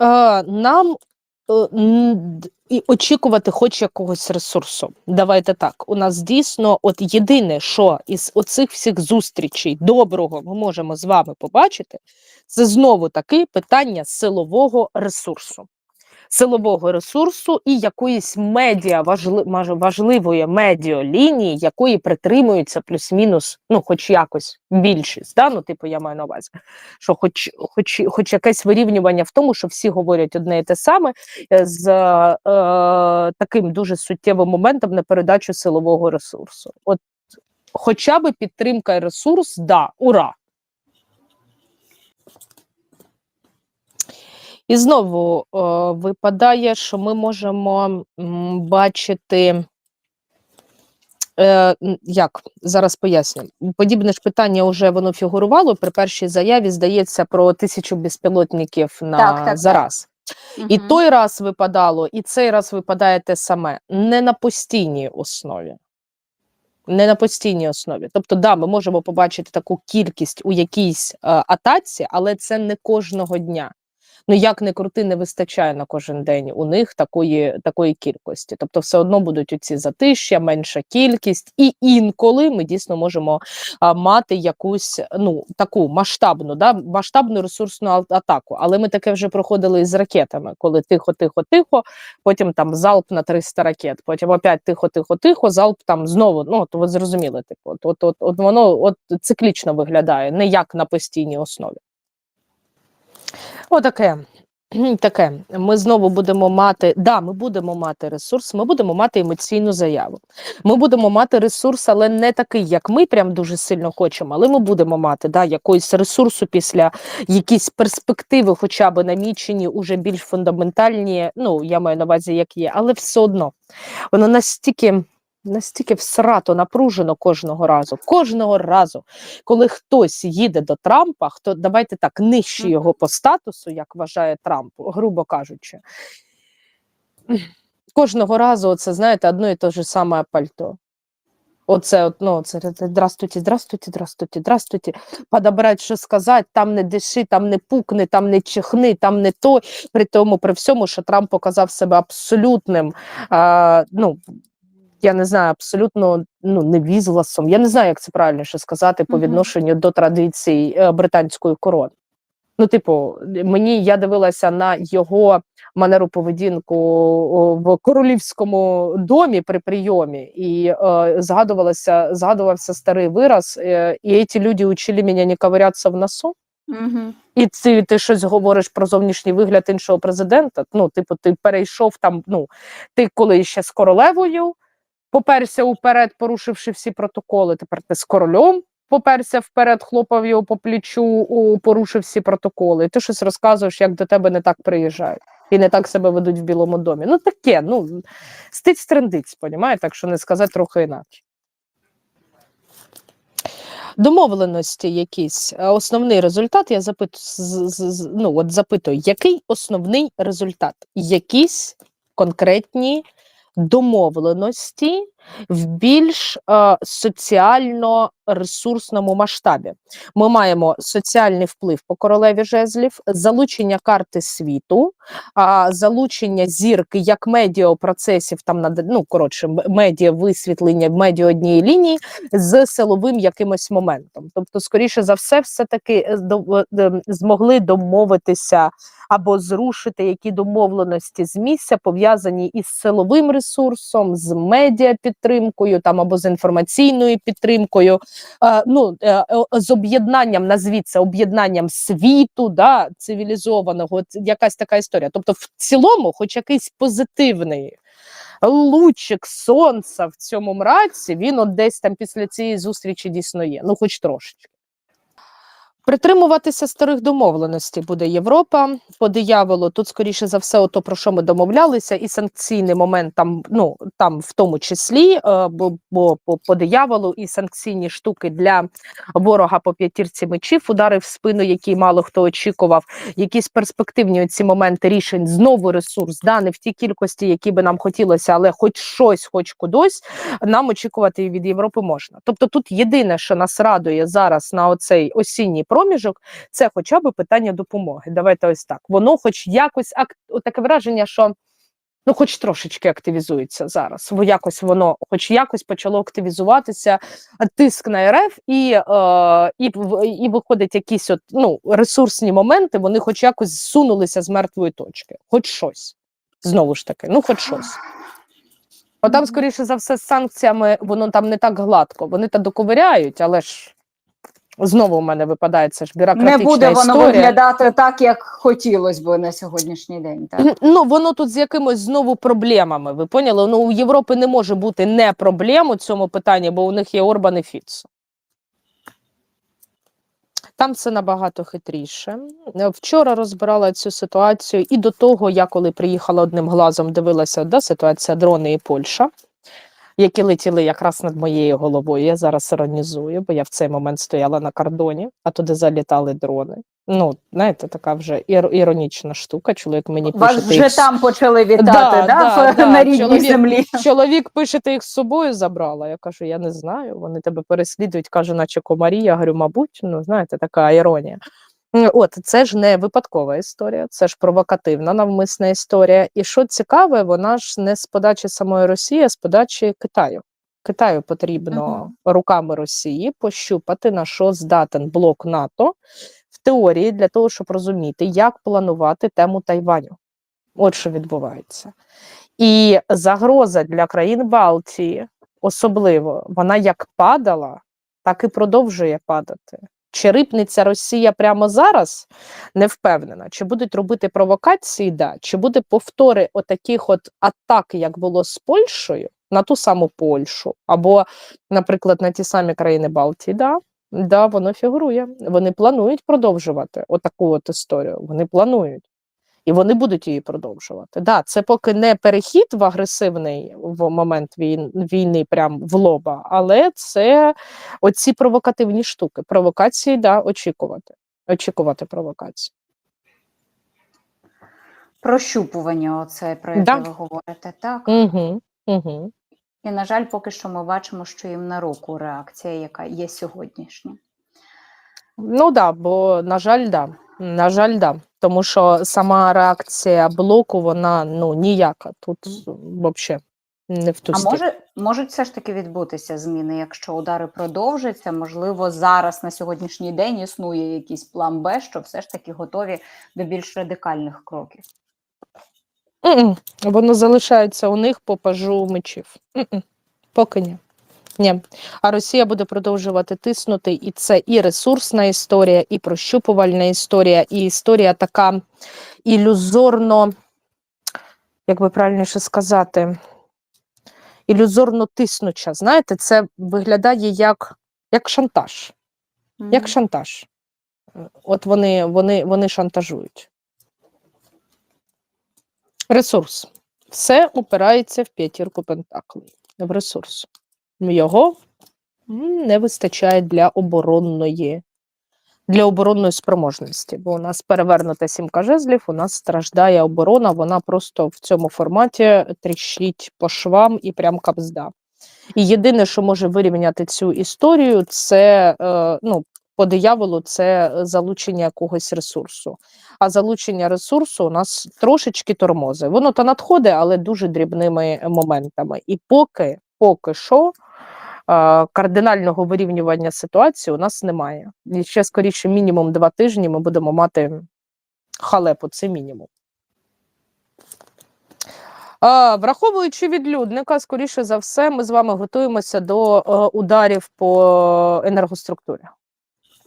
е, нам е, і очікувати хоч якогось ресурсу. Давайте так. У нас дійсно, от єдине, що із оцих всіх зустрічей доброго ми можемо з вами побачити, це знову таки питання силового ресурсу. Силового ресурсу і якоїсь медіа важливої медіалінії, якої притримуються плюс-мінус, ну, хоч якось більшість. Да? Ну, типу, я маю на увазі, що хоч, хоч, хоч якесь вирівнювання в тому, що всі говорять одне і те саме, е, з е, таким дуже суттєвим моментом на передачу силового ресурсу. От хоча б підтримка і ресурс, да, ура! І знову е, випадає, що ми можемо м, бачити. Е, як зараз поясню. Подібне ж питання вже воно фігурувало при першій заяві, здається, про тисячу безпілотників на Так, так, так. зараз. І Мгм. той раз випадало, і цей раз випадає те саме. Не на постійній основі. Не на постійній основі. Тобто, да, ми можемо побачити таку кількість у якійсь е, атаці, але це не кожного дня. Ну як не крути, не вистачає на кожен день у них такої, такої кількості. Тобто, все одно будуть оці затища, менша кількість, і інколи ми дійсно можемо а, мати якусь ну таку масштабну, да, масштабну ресурсну атаку. Але ми таке вже проходили із ракетами, коли тихо, тихо, тихо, потім там залп на 300 ракет, потім опять тихо, тихо, тихо, залп там знову. Ну то ви зрозуміли, типу, от, от, от, от воно от циклічно виглядає, не як на постійній основі. Отаке. Таке, ми знову будемо мати, да, ми будемо мати ресурс, ми будемо мати емоційну заяву. Ми будемо мати ресурс, але не такий, як ми прям дуже сильно хочемо, але ми будемо мати да, якоїсь ресурсу після якісь перспективи, хоча б намічені, уже більш фундаментальні. Ну, я маю на увазі, як є, але все одно воно настільки. Настільки всрато напружено кожного разу, кожного разу, коли хтось їде до Трампа, хто давайте так нижче його по статусу, як вважає Трамп, грубо кажучи. Кожного разу це знаєте одно і те ж саме пальто. Оце ну, це здравствуйте, здравствуйте, здравствуйте, здравствуйте. Подобрать, що сказати, там не диши, там не пукни, там не чихни, там не то. При тому, при всьому, що Трамп показав себе абсолютним, а, ну, я не знаю, абсолютно ну, невізласом. Я не знаю, як це правильніше сказати по відношенню до традицій е, британської корони. Ну, типу, мені я дивилася на його манеру поведінку в королівському домі при прийомі, і е, згадувалося, згадувався старий вираз, е, і ці люди учили мене не ковирятися в носу. Мгм. І ти, ти щось говориш про зовнішній вигляд іншого президента. Ну, типу, ти перейшов там. Ну, ти коли ще з королевою поперся уперед, порушивши всі протоколи. Тепер ти з королем поперся вперед, хлопав його по плечу, порушив всі протоколи. І ти щось розказуєш, як до тебе не так приїжджають. І не так себе ведуть в Білому домі. Ну таке, ну стиць трендиць, понімаєте, так що не сказати трохи інакше. Домовленості якісь е, основний результат. Я запитую, ну, от запитую, який основний результат? Якісь конкретні домовленості в більш е, соціально ресурсному масштабі. Ми маємо соціальний вплив по королеві жезлів, залучення карти світу, а, залучення зірки як медіапроцесів, там над- ну коротше, медіа висвітлення, медіа однієї лінії з силовим якимось моментом. Тобто, скоріше за все, все таки змогли домовитися або зрушити які домовленості з місця пов'язані із силовим ресурсом, з медіа підтримкою, там або з інформаційною підтримкою, е, ну е, з об'єднанням, назвіться об'єднанням світу, да, цивілізованого, якась така історія. Тобто, в цілому, хоч якийсь позитивний. Лучик сонця в цьому мраці, він от десь там після цієї зустрічі дійсно є, ну хоч трошечки. Притримуватися старих домовленостей буде Європа по дияволу. Тут, скоріше за все, ото про що ми домовлялися, і санкційний момент там, ну там в тому числі, е, бо, бо по, по дияволу і санкційні штуки для ворога по п'ятірці мечів, удари в спину, які мало хто очікував. Якісь перспективні ці моменти рішень знову ресурс, да, не в тій кількості, які би нам хотілося, але хоч щось, хоч кудись, нам очікувати від Європи можна. Тобто, тут єдине, що нас радує зараз на оцей осінній проміжок, це хоча б питання допомоги. Давайте ось так. Воно, хоч якось ак... таке враження, що ну, хоч трошечки активізується зараз. Бо якось воно, хоч якось почало активізуватися тиск на РФ, і, е, і, і виходить якісь от, ну, ресурсні моменти, вони хоч якось зсунулися з мертвої точки, хоч щось. Знову ж таки, ну хоч щось. Бо там, скоріше за все, з санкціями воно там не так гладко. Вони та доковиряють, але ж знову в мене випадає це ж Не буде воно історія. виглядати так, як хотілося б на сьогоднішній день. Так? Ну, воно тут з якимось знову проблемами. Ви поняли? Ну, у Європи не може бути не проблем у цьому питанні, бо у них є Орбан і Фіцо. Там це набагато хитріше. Вчора розбирала цю ситуацію, і до того я, коли приїхала одним глазом, дивилася да, ситуація дрони і Польща, які летіли якраз над моєю головою. Я зараз іронізую, бо я в цей момент стояла на кордоні, а туди залітали дрони. Ну, знаєте, така вже ір- іронічна штука. Чоловік мені пише. Вас вже їх там почали вітати Да, да, да, да, на рідній чоловік- землі. Чоловік пише, ти їх з собою забрала. Я кажу, я не знаю. Вони тебе переслідують, каже, наче комарі. Я говорю, мабуть, ну знаєте, така іронія. М, От це ж не випадкова історія, це ж провокативна навмисна історія. І що цікаве, вона ж не з подачі самої Росії, а з подачі Китаю. Китаю потрібно Мгм. руками Росії пощупати, на що здатен блок НАТО в теорії для того, щоб розуміти, як планувати тему Тайваню. От що відбувається. І загроза для країн Балтії, особливо, вона як падала, так і продовжує падати. Чи рипнеться Росія прямо зараз, не впевнена. Чи будуть робити провокації, да. чи буде повтори отаких от атак, як було з Польщею, на ту саму Польщу, або, наприклад, на ті самі країни Балтії, да, да, воно фігурує. Вони планують продовжувати отаку от історію. Вони планують. І вони будуть її продовжувати. Да, це поки не перехід в агресивний в момент війн, війни, прям в лоба, але це оці провокативні штуки. Провокації, да, очікувати. Очікувати провокації. Прощупування, оце про яке Да. ви говорите, так? Угу, угу. І, на жаль, поки що ми бачимо, що їм на руку реакція, яка є сьогоднішня. Ну да, бо на жаль, да. На жаль, да. Тому що сама реакція блоку, вона ну ніяка. Тут взагалі не в ту А може, можуть все ж таки відбутися зміни, якщо удари продовжаться? Можливо, зараз на сьогоднішній день існує якийсь план Б, що все ж таки готові до більш радикальних кроків. М-м. Воно залишається у них по пажу мечів. М-м. Поки ні. Ні. А Росія буде продовжувати тиснути, і це і ресурсна історія, і прощупувальна історія, і історія така ілюзорно, як би правильніше сказати, ілюзорно тиснуча. Знаєте, це виглядає як, як шантаж. Як шантаж. От вони, вони, вони шантажують. Ресурс. Все упирається в п'ятірку пентаклей, в ресурс. Його не вистачає для оборонної, для оборонної спроможності, бо у нас перевернута сімка жезлів, у нас страждає оборона, вона просто в цьому форматі тріщить по швам і прям капзда. І єдине, що може вирівняти цю історію, це е, ну, по дияволу, це залучення якогось ресурсу. А залучення ресурсу у нас трошечки тормози. Воно то надходить, але дуже дрібними моментами. І поки, поки що. Е, Кардинального вирівнювання ситуації у нас немає. І ще скоріше, мінімум два тижні ми будемо мати халепу, це мінімум. Враховуючи відлюдника, скоріше за все, ми з вами готуємося до е, ударів по енергоструктурі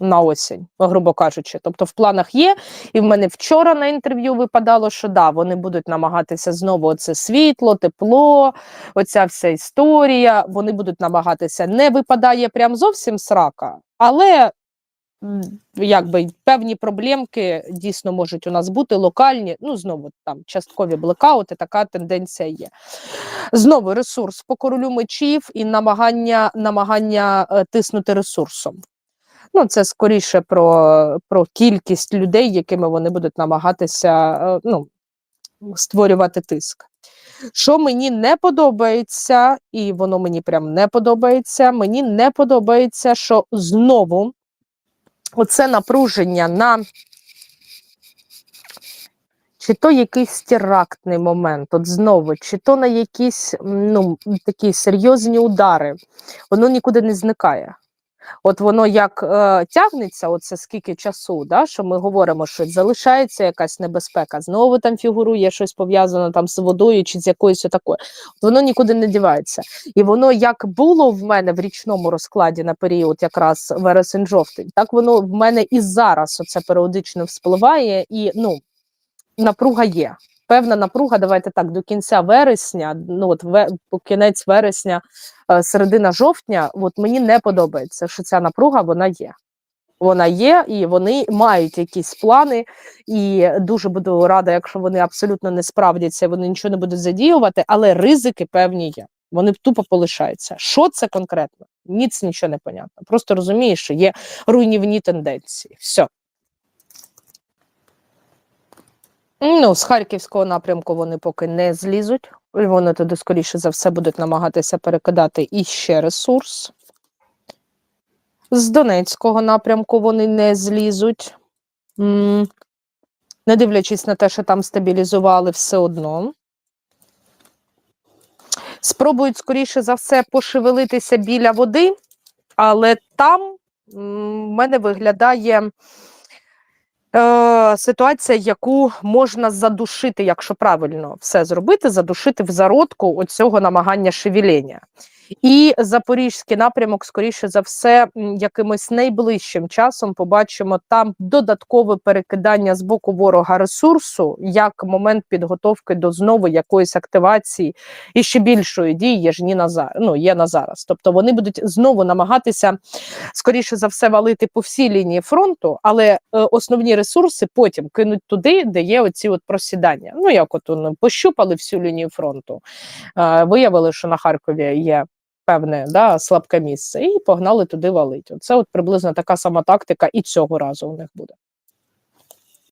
на осінь, грубо кажучи. Тобто в планах є, і в мене вчора на інтерв'ю випадало, що да, вони будуть намагатися знову оце світло, тепло, оця вся історія. Вони будуть намагатися. Не випадає прям зовсім срака, але якби певні проблемки дійсно можуть у нас бути локальні. Ну знову там часткові блекаути, така тенденція є. Знову ресурс по королю мечів і намагання, намагання е, тиснути ресурсом. Ну, це скоріше про, про кількість людей, якими вони будуть намагатися е, ну, створювати тиск. Що мені не подобається, і воно мені прям не подобається. Мені не подобається, що знову оце напруження на чи то якийсь терактний момент, от знову, чи то на якісь ну, такі серйозні удари, воно нікуди не зникає. От воно як е, тягнеться, оце скільки часу, да, що ми говоримо, що залишається якась небезпека, знову там фігурує щось пов'язане там з водою чи з якоюсь такою. Воно нікуди не дівається. І воно як було в мене в річному розкладі на період якраз вересень-жовтень, так воно в мене і зараз оце періодично вспливає, і ну, напруга є. Певна напруга, давайте так, до кінця вересня, ну от ве, кінець вересня, е, середина жовтня, от мені не подобається, що ця напруга вона є. Вона є, і вони мають якісь плани. І дуже буду рада, якщо вони абсолютно не справдяться, вони нічого не будуть задіювати, але ризики певні є. Вони тупо полишаються. Що це конкретно? Ніц нічого не понятно. Просто розумієш, що є руйнівні тенденції. Все. Ну, з харківського напрямку вони поки не злізуть. Вони туди, скоріше за все, будуть намагатися перекидати іще ресурс. З Донецького напрямку вони не злізуть. Не дивлячись на те, що там стабілізували все одно. Спробують, скоріше за все, пошевелитися біля води, але там в мене виглядає е, ситуація, яку можна задушити, якщо правильно все зробити, задушити в зародку оцього намагання шевеління. І запорізький напрямок, скоріше за все, якимось найближчим часом побачимо там додаткове перекидання з боку ворога ресурсу як момент підготовки до знову якоїсь активації і ще більшої дії, є ж ні на за- ну, є на зараз. Тобто вони будуть знову намагатися скоріше за все валити по всій лінії фронту, але е, основні ресурси потім кинуть туди, де є оці от просідання. Ну як от пощупали всю лінію фронту, е, виявили, що на Харкові є. Певне да, слабке місце, і погнали туди валити. Це от приблизно така сама тактика і цього разу у них буде.